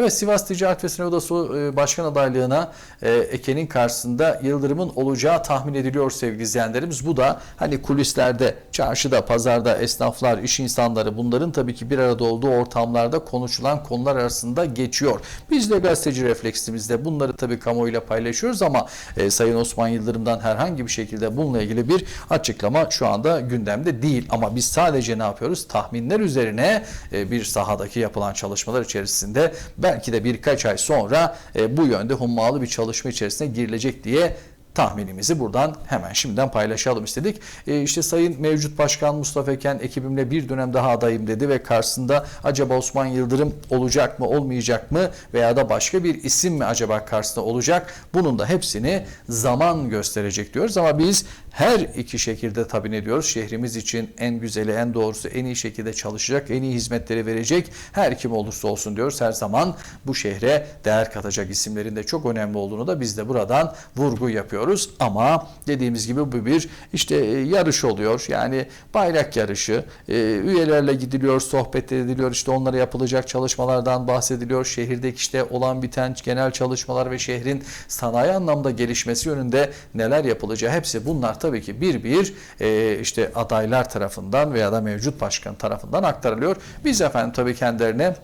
Evet Sivas Ticaret ve Sanayi Odası e, Başkan adaylığına e, Eken'in karşısında Yıldırım'ın olacağı tahmin ediliyor sevgili izleyenlerimiz. Bu da hani kulislerde, çarşıda, pazarda esnaflar, iş insanları bunların tabii ki bir arada olduğu ortamlarda konuşulan konular arasında geçiyor. Biz de gazeteci refleksimizde bunları tabii kamuoyuyla paylaşıyoruz ama e, Sayın Osman Yıldırım'dan herhangi bir şekilde bununla ilgili bir açıklama şu anda gündemde değil. Ama biz sadece ne yapıyoruz? Tahminler üzerine e, bir sahadaki yapılan çalışmalar içerisinde belki de birkaç ay sonra e, bu yönde hummalı bir çalışma içerisine girilecek diye tahminimizi buradan hemen şimdiden paylaşalım istedik. E, işte Sayın Mevcut Başkan Mustafa Eken ekibimle bir dönem daha adayım dedi ve karşısında acaba Osman Yıldırım olacak mı olmayacak mı veya da başka bir isim mi acaba karşısında olacak? Bunun da hepsini zaman gösterecek diyoruz ama biz her iki şekilde tabii ne diyoruz? Şehrimiz için en güzeli, en doğrusu, en iyi şekilde çalışacak, en iyi hizmetleri verecek her kim olursa olsun diyoruz. Her zaman bu şehre değer katacak isimlerin de çok önemli olduğunu da biz de buradan vurgu yapıyoruz. Ama dediğimiz gibi bu bir işte e, yarış oluyor. Yani bayrak yarışı. E, Üyelerle gidiliyor, sohbet ediliyor. işte onlara yapılacak çalışmalardan bahsediliyor. Şehirdeki işte olan biten genel çalışmalar ve şehrin sanayi anlamda gelişmesi yönünde neler yapılacağı hepsi bunlar tabii ki bir bir e, işte adaylar tarafından veya da mevcut başkan tarafından aktarılıyor. Biz efendim tabii kendilerine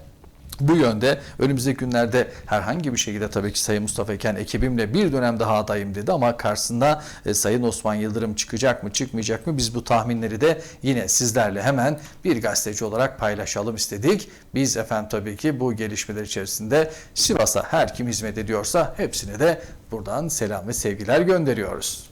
bu yönde önümüzdeki günlerde herhangi bir şekilde tabii ki Sayın Mustafa Eken ekibimle bir dönem daha adayım dedi ama karşısında e, Sayın Osman Yıldırım çıkacak mı çıkmayacak mı biz bu tahminleri de yine sizlerle hemen bir gazeteci olarak paylaşalım istedik. Biz efendim tabii ki bu gelişmeler içerisinde Sivas'a her kim hizmet ediyorsa hepsine de buradan selam ve sevgiler gönderiyoruz.